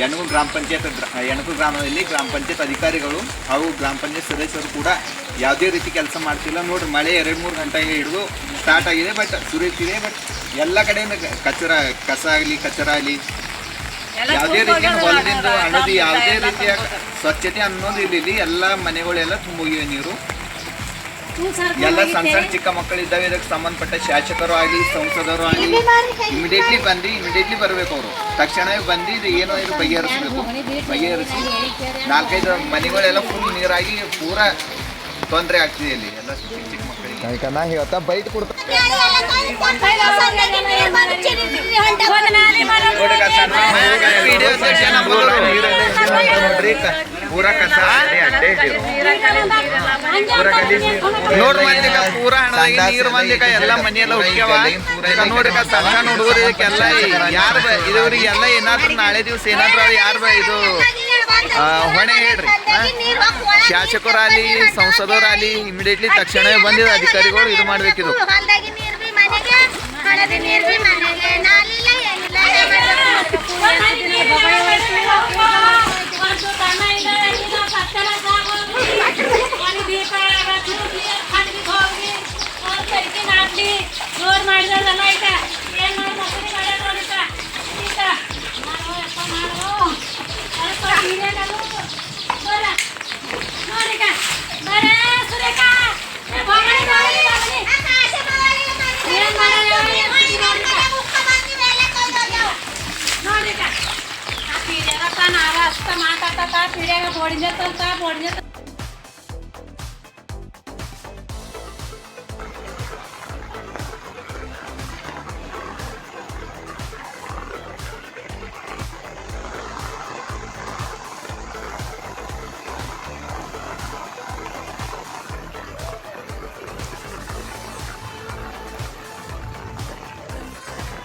ಯಣಗು ಗ್ರಾಮ ಪಂಚಾಯತ್ ಯಣಗು ಗ್ರಾಮದಲ್ಲಿ ಗ್ರಾಮ ಪಂಚಾಯತ್ ಅಧಿಕಾರಿಗಳು ಹಾಗೂ ಗ್ರಾಮ ಪಂಚಾಯತ್ ಸದಸ್ಯರು ಕೂಡ ಯಾವುದೇ ರೀತಿ ಕೆಲಸ ಮಾಡ್ತಿಲ್ಲ. ನೋಡಿ ಮಳೆ ಎರಡು ಮೂರು ಗಂಟೆಗೆ ಹಿಡಿದು ಸ್ಟಾರ್ಟ್ ಆಗಿದೆ ಬಟ್ ಸುರಿಯುತ್ತಿದೆ ಬಟ್ ಎಲ್ಲ ಕಡೆಯಿಂದ ಕಚರ ಕಸ ಆಗಲಿ ಕಚರ ಆಗಲಿ ಯಾವುದೇ ರೀತಿಯ ಹೊಲದಿಂದ ಅನ್ನೋದು ಯಾವುದೇ ರೀತಿಯ ಸ್ವಚ್ಛತೆ ಅನ್ನೋದು ಇಲ್ಲಿ ಇಲ್ಲಿ ಎಲ್ಲ ಮನೆಗಳೆಲ್ಲ ತುಂಬೋಗಿವೆ ನೀರು. ಎಲ್ಲ ಸಣ್ಣ ಸಣ್ಣ ಚಿಕ್ಕ ಮಕ್ಕಳಿದ್ದಾವೆ ಇದಕ್ಕೆ ಸಂಬಂಧಪಟ್ಟ ಶಾಸಕರು ಆಗಲಿ ಸಂಸದರು ಆಗಲಿ ಇಮಿಡಿಯೇಟ್ಲಿ ಬಂದು ಇಮಿಡಿಯೇಟ್ಲಿ ಬರಬೇಕು ಅವರು. ತಕ್ಷಣವೇ ಬಂದು ಇದು ಏನೋ ಇದು ಬಗೆಹರಿಸ್ಬೇಕು ಬಗೆಹರಿಸಿ. ನಾಲ್ಕೈದು ಮನೆಗಳೆಲ್ಲ ಫುಲ್ ನೀರಾಗಿ ಪೂರ ತೊಂದರೆ ಆಗ್ತಿದೆ ಇಲ್ಲಿ ಎಲ್ಲ ಚಿಕ್ಕ ಚಿಕ್ಕ ಮಕ್ಕಳಿಗೆ. ನಾ ಹೇಳ್ತಾ ಬೈಟ್ ಕೊಡ್ತಾ. ನೋಡ್ರಿ ಕಸ ವಿಡಿಯೋ ಸೆಕ್ಷನ್ ನೋಡ್ರಿ ಕ- ಪೂರ ಕಸ ಅಡ್ಡೆ ಅಡ್ಡೆ ಇದೆ. ನೋಡ್ ಮಂದಿಗ ಪೂರ ಹಣದಾಗಿ ನೀರು ಮಂದಿಗ ಎಲ್ಲ ಮನೆಯೆಲ್ಲ ನೋಡ್ರಿ ಕ ಸಣ್ಣ ಹುಡುಗರು ಇದಕ್ಕೆಲ್ಲ ಯಾರು ಇದ್ರಿಗೆ ಎಲ್ಲ ಏನಾದ್ರು ನಾಳೆ ದಿವಸ ಏನಾದ್ರು ಯಾರು ಇದು ಹೊಣೆ ಹೇಳ್ರಿ ಶಾಸಕರಾಗಲಿ ಸಂಸದರಾಗಲಿ ಇಮಿಡಿಯೇಟ್ಲಿ ತಕ್ಷಣವೇ ಬಂದಿದೆ ಅಧಿಕಾರಿಗಳು ಇದು ಮಾಡ್ಬೇಕಿದು નારાજ માતા તા પીડ્યા પડી જતો તા પડી